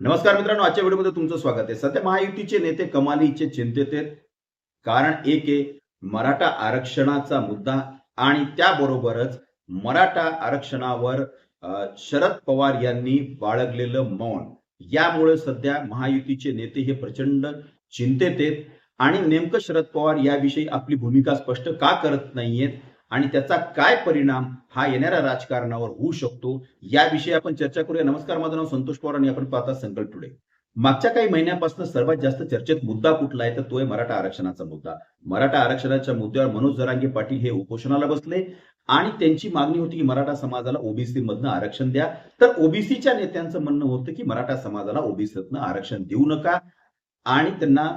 नमस्कार मित्रांनो आजच्या व्हिडिओमध्ये तुमचं स्वागत आहे. सध्या महायुतीचे नेते कमालीचे चिंतेत आहेत. कारण एक आहे मराठा आरक्षणाचा मुद्दा आणि त्याबरोबरच मराठा आरक्षणावर शरद पवार यांनी बाळगलेलं मौन. यामुळे सध्या महायुतीचे नेते हे प्रचंड चिंतेत आहेत. आणि नेमकं शरद पवार याविषयी आपली भूमिका स्पष्ट का करत नाहीयेत आणि त्याचा काय परिणाम हा येणाऱ्या राजकारणावर होऊ शकतो याविषयी आपण चर्चा करूया. नमस्कार माझं नाव संतोष पवार आणि आपण पाहता संकल्प टुडे. मागच्या काही महिन्यापासून सर्वात जास्त चर्चेत मुद्दा कुठला आहे? तर तो आहे मराठा आरक्षणाचा मुद्दा. मराठा आरक्षणाच्या मुद्द्यावर मनोज जरांगे पाटील हे उपोषणाला बसले आणि त्यांची मागणी होती की मराठा समाजाला ओबीसी मधनं आरक्षण द्या. तर ओबीसीच्या नेत्यांचं म्हणणं होतं की मराठा समाजाला ओबीसीतनं आरक्षण देऊ नका आणि त्यांना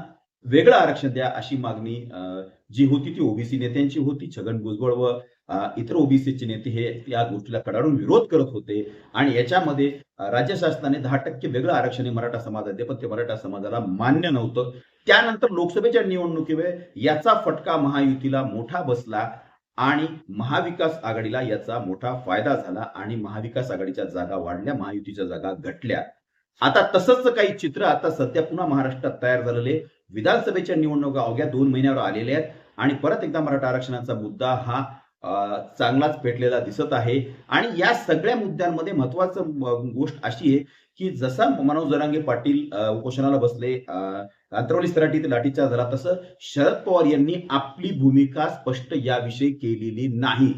वेगळं आरक्षण द्या अशी मागणी अं, जी होती ती ओबीसी नेत्यांची होती. छगन भुजबळ व इतर ओबीसीचे नेते हे या गोष्टीला कडाडून विरोध करत होते. आणि याच्यामध्ये राज्य शासनाने दहा टक्के वेगळं आरक्षण हे मराठा समाजात दे पण ते मराठा समाजाला मान्य नव्हतं. त्यानंतर लोकसभेच्या निवडणुकीवेळ याचा फटका महायुतीला मोठा बसला आणि महाविकास आघाडीला याचा मोठा फायदा झाला आणि महाविकास आघाडीच्या जागा वाढल्या महायुतीच्या जागा घटल्या. आता तसंच काही चित्र आता सध्या पुन्हा महाराष्ट्रात तयार झालेले विधानसभेच्या निवडणुका अवघ्या दोन महिन्यावर आलेल्या आहेत. आणि परत एकदा मराठा आरक्षणाचा मुद्दा हा चांगलाच पेटलेला दिसत आहे. आणि या सगळ्या मुद्द्यांमध्ये महत्वाचं गोष्ट अशी आहे की जसा मनोज जरांगे पाटील उपोषणाला बसले अंतरवली सराटी ते झाला तसं शरद पवार यांनी आपली भूमिका स्पष्ट याविषयी केलेली नाही.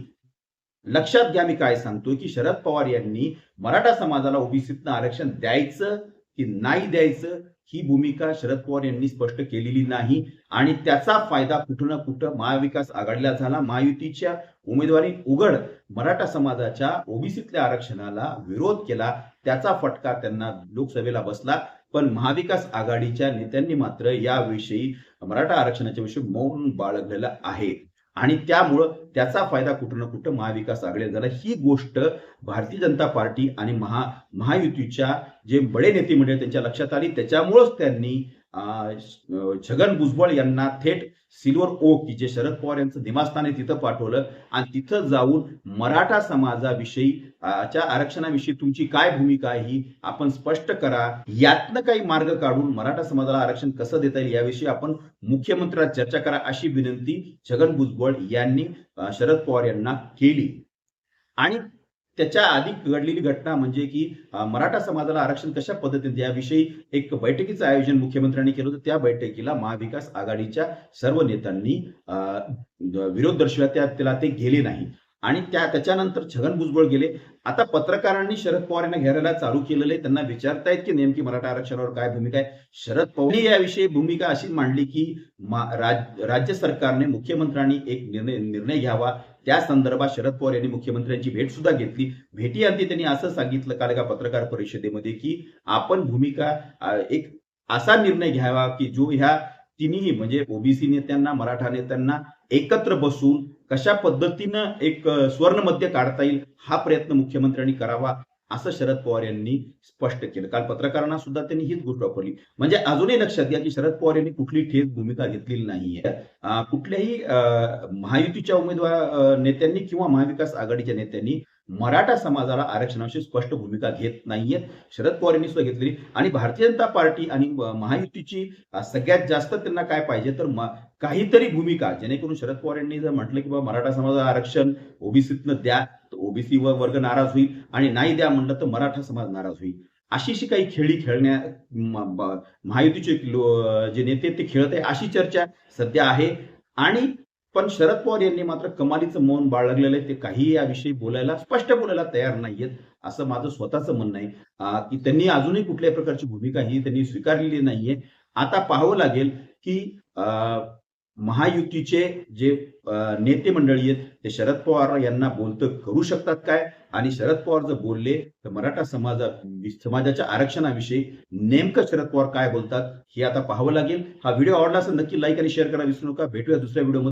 लक्षात घ्या मी काय सांगतोय की शरद पवार यांनी मराठा समाजाला ओबीसीतनं आरक्षण द्यायचं की नाही द्यायचं ही भूमिका शरद पवार यांनी स्पष्ट केलेली नाही. आणि त्याचा फायदा कुठं ना कुठं महाविकास आघाडीला झाला. महायुतीच्या उमेदवारी उघड मराठा समाजाच्या ओबीसीतल्या आरक्षणाला विरोध केला. त्याचा फटका त्यांना लोकसभेला बसला. पण महाविकास आघाडीच्या नेत्यांनी मात्र याविषयी मराठा आरक्षणाच्या विषयी मौन बाळगलेलं आहे. आणि त्यामुळं त्याचा फायदा कुठं ना कुठं महाविकास आघाडीला झाला. ही गोष्ट भारतीय जनता पार्टी आणि महा महायुतीच्या जे बडे नेते मंडळ त्यांच्या लक्षात आली. त्याच्यामुळंच त्यांनी छगन भुजबळ यांना थेट सिल्वर ओक जे शरद पवार यांचं निवासस्थान आहे तिथं पाठवलं. आणि तिथं जाऊन मराठा समाजाविषयी च्या आरक्षणाविषयी तुमची काय भूमिका आहे ही आपण स्पष्ट करा. यातनं काही मार्ग काढून मराठा समाजाला आरक्षण कसं देता येईल याविषयी आपण मुख्यमंत्र्यांना चर्चा करा अशी विनंती छगन भुजबळ यांनी शरद पवार यांना केली. आणि त्याच्या आधी घडलेली घटना म्हणजे की मराठा समाजाला आरक्षण कशा पद्धतीने याविषयी एक बैठकीचं आयोजन मुख्यमंत्र्यांनी केलं होतं. त्या बैठकीला महाविकास आघाडीच्या सर्व नेत्यांनी विरोध दर्शविला. त्या त्याला ते गेले नाही. आणि त्या त्याच्यानंतर छगन भुजबळ गेले. आता पत्रकारांनी शरद पवार यांना घेरायला चालू केलेलं आहे. त्यांना विचारतायत की नेमकी मराठा आरक्षणावर काय भूमिका आहे? शरद पवार याविषयी भूमिका अशी मांडली की राज- राज्य सरकारने मुख्यमंत्र्यांनी एक निर्णय निर्णय घ्यावा. त्या संदर्भात शरद पवार यांनी मुख्यमंत्र्यांची भेट सुद्धा घेतली. भेटी अंती त्यांनी असं सांगितलं काल एका पत्रकार परिषदेमध्ये की आपण भूमिका एक असा निर्णय घ्यावा की जो ह्या तिन्ही म्हणजे ओबीसी नेत्यांना मराठा नेत्यांना एकत्र बसून कशा पद्धतीनं एक स्वर्ण स्वर्णमध्य काढता येईल हा प्रयत्न मुख्यमंत्र्यांनी करावा? असं शरद पवार यांनी स्पष्ट केलं. काल पत्रकारांना सुद्धा त्यांनी हीच गोष्ट वापरली. म्हणजे अजूनही लक्षात घ्या की शरद पवार यांनी कुठली ठेस भूमिका घेतलेली नाहीये. कुठल्याही महायुतीच्या उमेदवार नेत्यांनी किंवा महाविकास आघाडीच्या नेत्यांनी मराठा समाजाला आरक्षणाविषयी स्पष्ट भूमिका घेत नाहीयेत. शरद पवार यांनी सुद्धा घेतलेली. आणि भारतीय जनता पार्टी आणि महायुतीची सगळ्यात जास्त त्यांना काय पाहिजे तर काहीतरी भूमिका. जेणेकरून शरद पवार यांनी जर म्हटलं की बाबा मराठा समाजाला आरक्षण ओबीसीतनं द्या ओबीसी वर्ग नाराज होईल आणि नाही द्या म्हणलं तर मराठा समाज नाराज होईल. अशीशी काही खेळी खेळण्या महायुतीचे जे नेते ते खेळत आहे अशी चर्चा सध्या आहे. आणि पण शरद पवार यांनी मात्र कमालीचं मौन बाळगलेलं आहे ते काहीही याविषयी बोलायला स्पष्ट बोलायला तयार नाहीयेत असं माझं स्वतःचं म्हणणं आहे. की त्यांनी अजूनही कुठल्याही प्रकारची भूमिका ही त्यांनी स्वीकारलेली नाहीये. आता पाहावं लागेल की अं, महायुतीचे जे नेते मंडळी आहेत ते शरद पवार यांना बोलतं करू शकतात काय? आणि शरद पवार जर बोलले तर मराठा समाजा समाजाच्या आरक्षणाविषयी नेमकं शरद पवार काय बोलतात हे आता पाहावं लागेल. हा व्हिडिओ आवडला असेल नक्की लाईक आणि शेअर करा. विसरू नका. भेटूया दुसऱ्या व्हिडिओमध्ये.